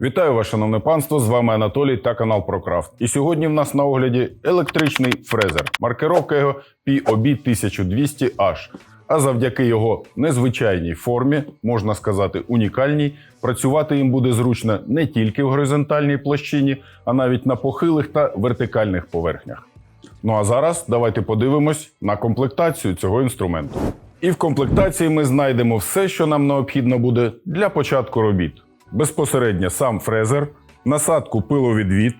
Вітаю вас, шановне панство! З вами Анатолій та канал ProCraft. І сьогодні в нас на огляді електричний фрезер. Маркировка його POB 1200H. А завдяки його незвичайній формі, можна сказати, унікальній, працювати їм буде зручно не тільки в горизонтальній площині, а навіть на похилих та вертикальних поверхнях. Ну а зараз давайте подивимось на комплектацію цього інструменту. І в комплектації ми знайдемо все, що нам необхідно буде для початку робіт. Безпосередньо сам фрезер, насадку пиловідвід,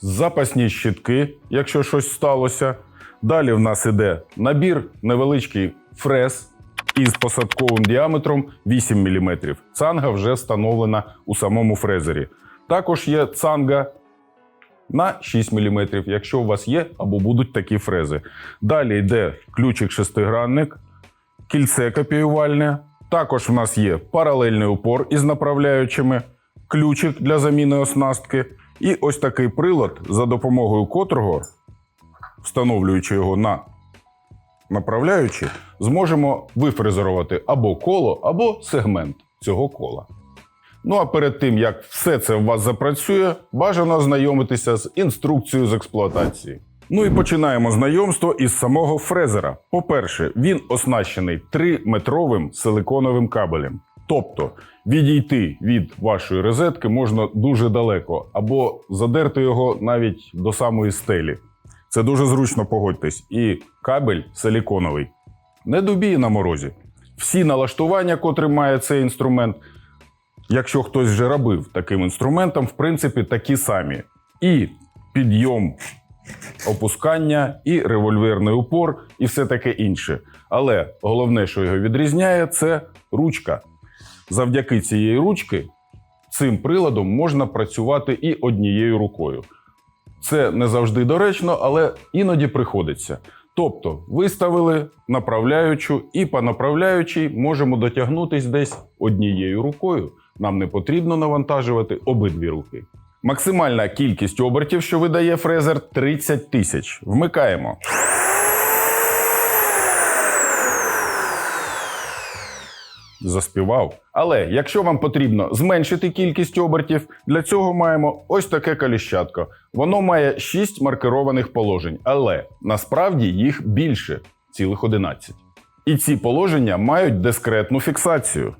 запасні щитки, якщо щось сталося. Далі в нас іде набір невеличкий фрез із посадковим діаметром 8 мм. Цанга вже встановлена у самому фрезері. Також є цанга на 6 мм, якщо у вас є або будуть такі фрези. Далі йде ключик шестигранник, кільце копіювальне. Також в нас є паралельний упор із направляючими, ключик для заміни оснастки і ось такий прилад, за допомогою котрого, встановлюючи його на направляючі, зможемо вифрезерувати або коло, або сегмент цього кола. Ну а перед тим як все це у вас запрацює, бажано ознайомитися з інструкцією з експлуатації. Ну і починаємо знайомство із самого фрезера. По-перше, він оснащений 3-метровим силиконовим кабелем. Тобто відійти від вашої розетки можна дуже далеко, або задерти його навіть до самої стелі. Це дуже зручно погодьтесь. І кабель силиконовий. Не дубіє на морозі. Всі налаштування, котрі має цей інструмент, якщо хтось вже робив таким інструментом, в принципі, такі самі. І підйом опускання, і револьверний упор, і все таке інше. Але головне, що його відрізняє, це ручка. Завдяки цієї ручки цим приладом можна працювати і однією рукою. Це не завжди доречно, але іноді приходиться. Тобто, виставили направляючу, і по направляючій можемо дотягнутись десь однією рукою. Нам не потрібно навантажувати обидві руки. Максимальна кількість обертів, що видає фрезер, 30 тисяч. Вмикаємо. Заспівав. Але якщо вам потрібно зменшити кількість обертів, для цього маємо ось таке коліщатко. Воно має 6 маркерованих положень, але насправді їх більше цілих 11. І ці положення мають дискретну фіксацію.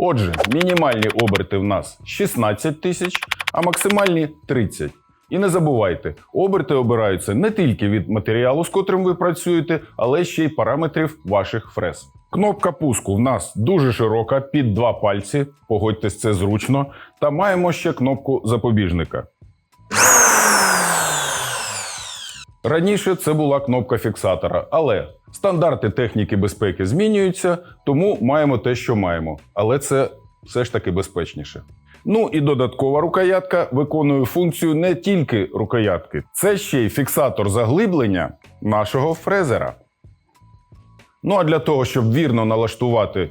Отже, мінімальні оберти в нас 16 тисяч, а максимальні 30. І не забувайте, оберти обираються не тільки від матеріалу, з котрим ви працюєте, але ще й параметрів ваших фрез. Кнопка пуску в нас дуже широка, під два пальці, погодьтесь, це зручно. Та маємо ще кнопку запобіжника. Раніше це була кнопка фіксатора, але стандарти техніки безпеки змінюються, тому маємо те, що маємо. Але це все ж таки безпечніше. Ну і додаткова рукоятка виконує функцію не тільки рукоятки, це ще й фіксатор заглиблення нашого фрезера. Ну а для того, щоб вірно налаштувати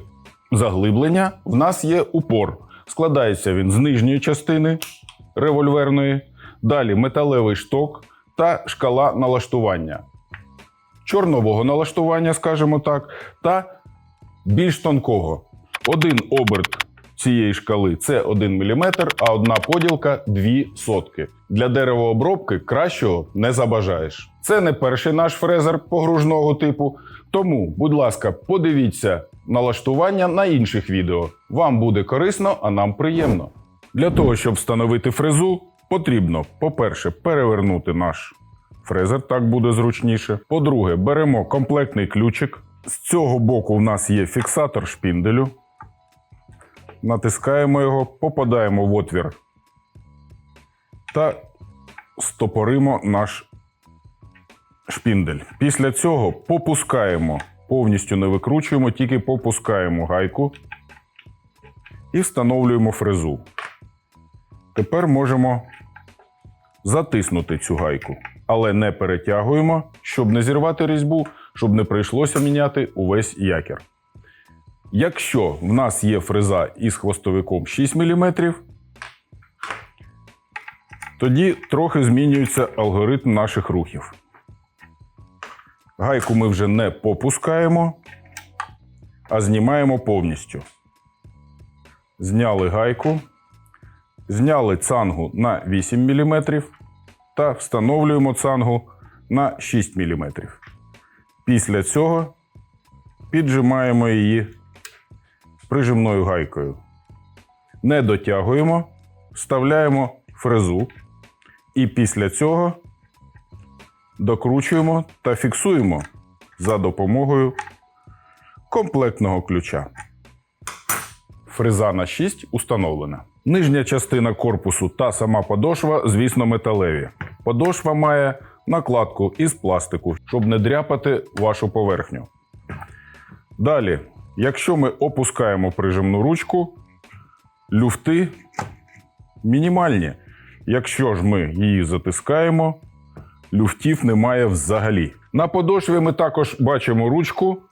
заглиблення, в нас є упор. Складається він з нижньої частини револьверної, далі металевий шток та шкала налаштування. Чорнового налаштування, скажімо так, та більш тонкого. Один оберт цієї шкали це 1 мм, а одна поділка 2 сотки. Для деревообробки кращого не забажаєш. Це не перший наш фрезер погружного типу, тому, будь ласка, подивіться налаштування на інших відео. Вам буде корисно, а нам приємно. Для того, щоб встановити фрезу, потрібно, по-перше, перевернути наш фрезер, так буде зручніше. По-друге, беремо комплектний ключик. З цього боку в нас є фіксатор шпінделю. Натискаємо його, попадаємо в отвір та стопоримо наш шпіндель. Після цього попускаємо, повністю не викручуємо, тільки попускаємо гайку і встановлюємо фрезу. Тепер можемо затиснути цю гайку, але не перетягуємо, щоб не зірвати різьбу, щоб не прийшлося міняти увесь якір. Якщо в нас є фреза із хвостовиком 6 мм, тоді трохи змінюється алгоритм наших рухів. Гайку ми вже не попускаємо, а знімаємо повністю. зняли гайку, зняли цангу на 8 мм та встановлюємо цангу на 6 мм. Після цього піджимаємо її прижимною гайкою. Не дотягуємо, вставляємо фрезу і після цього докручуємо та фіксуємо за допомогою комплектного ключа. Фреза на 6 установлена. Нижня частина корпусу та сама подошва, звісно, металеві. Подошва має накладку із пластику, щоб не дряпати вашу поверхню. Далі, якщо ми опускаємо прижимну ручку, люфти мінімальні. Якщо ж ми її затискаємо, люфтів немає взагалі. На подошві ми також бачимо ручку,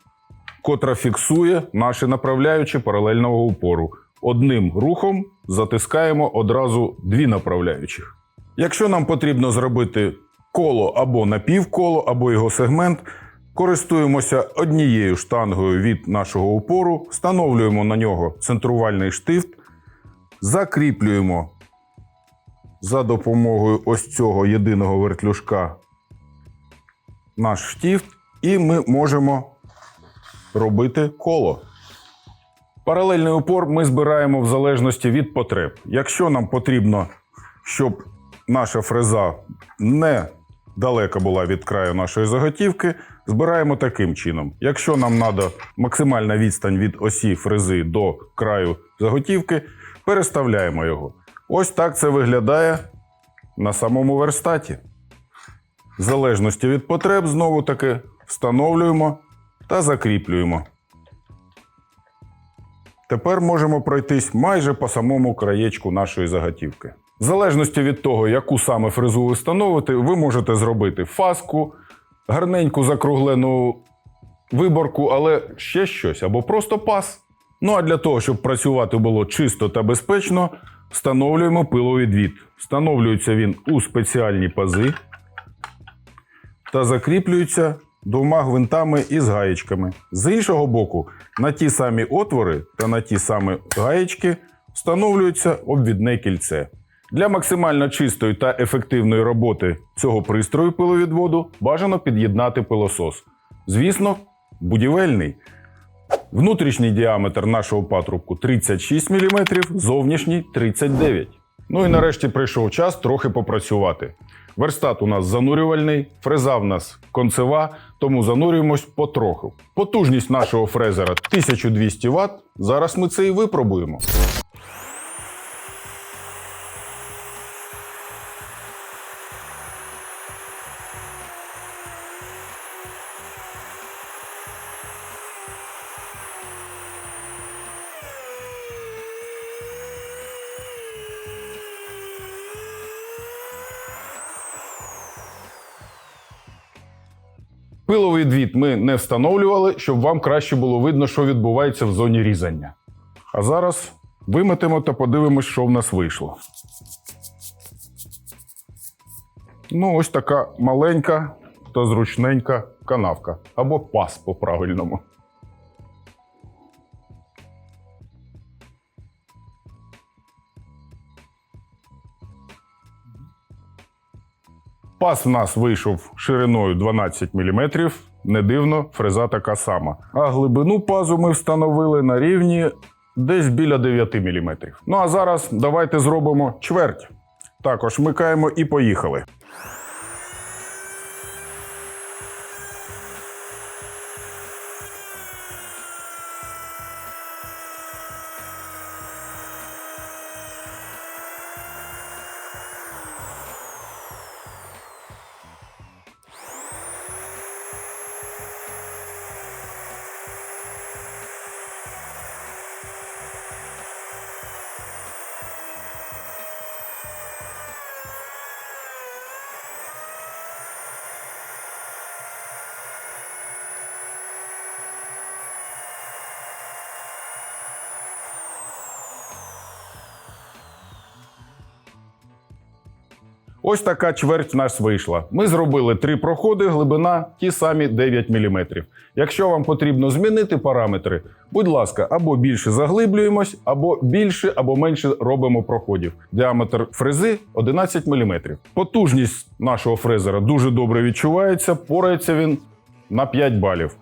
котра фіксує наші направляючі паралельного упору. Одним рухом затискаємо одразу дві направляючих. Якщо нам потрібно зробити коло або напівколо, або його сегмент, користуємося однією штангою від нашого упору, встановлюємо на нього центрувальний штифт, закріплюємо за допомогою ось цього єдиного вертлюжка наш штифт, і ми можемо робити коло. Паралельний упор ми збираємо в залежності від потреб. Якщо нам потрібно, щоб наша фреза не далека була від краю нашої заготівки, збираємо таким чином. Якщо нам треба максимальна відстань від осі фрези до краю заготівки, переставляємо його. Ось так це виглядає на самому верстаті. В залежності від потреб, знову таки встановлюємо та закріплюємо. Тепер можемо пройтись майже по самому краєчку нашої заготівки. В залежності від того, яку саме фрезу ви ви можете зробити фаску, гарненьку закруглену виборку, але ще щось, або просто пас. Ну а для того, щоб працювати було чисто та безпечно, встановлюємо пиловідвід. Встановлюється він у спеціальні пази та закріплюється двома гвинтами із гаєчками. З іншого боку, на ті самі отвори та на ті самі гаєчки встановлюється обвідне кільце. Для максимально чистої та ефективної роботи цього пристрою пиловідводу бажано під'єднати пилосос. Звісно, будівельний. Внутрішній діаметр нашого патрубку 36 мм, зовнішній 39 Ну і нарешті прийшов час трохи попрацювати. Верстат у нас занурювальний, фреза в нас концева, тому занурюємось потроху. Потужність нашого фрезера 1200 Вт. Зараз ми це і випробуємо. Пиловий двіт ми не встановлювали, щоб вам краще було видно, що відбувається в зоні різання. А зараз виметимо та подивимось, що в нас вийшло. Ну, ось така маленька та зручненька канавка. Або пас по-правильному. Пас в нас вийшов шириною 12 мм. Не дивно, фреза така сама. А глибину пазу ми встановили на рівні десь біля 9 мм. Ну а зараз давайте зробимо чверть. Також вмикаємо і поїхали. Ось така чверть в нас вийшла. Ми зробили три проходи, глибина ті самі 9 мм. Якщо вам потрібно змінити параметри, будь ласка, або більше заглиблюємось, або більше або менше робимо проходів. Діаметр фрези 11 мм. Потужність нашого фрезера дуже добре відчувається, порається він на 5 балів.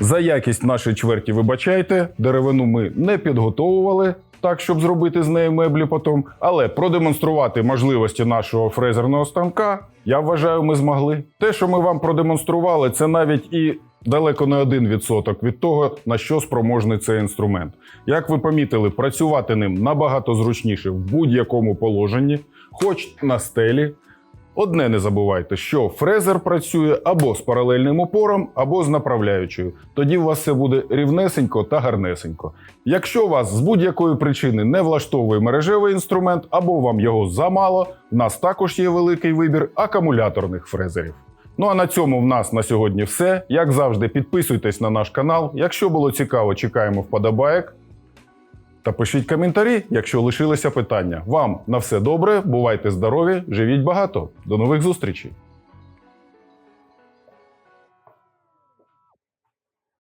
За якість нашої чверті вибачайте, деревину ми не підготовували так, щоб зробити з неї меблі потім. Але продемонструвати можливості нашого фрезерного станка, я вважаю, ми змогли. Те, що ми вам продемонстрували, це навіть і далеко не один відсоток від того, на що спроможний цей інструмент. Як ви помітили, працювати ним набагато зручніше в будь-якому положенні, хоч на стелі, Одне не забувайте, що фрезер працює або з паралельним опором, або з направляючою. Тоді у вас все буде рівнесенько та гарнесенько. Якщо вас з будь-якої причини не влаштовує мережевий інструмент, або вам його замало, в нас також є великий вибір акумуляторних фрезерів. Ну а на цьому в нас на сьогодні все. Як завжди, підписуйтесь на наш канал. Якщо було цікаво, чекаємо вподобаєк. Та пишіть коментарі, якщо лишилися питання. Вам на все добре, бувайте здорові, живіть багато. До нових зустрічей!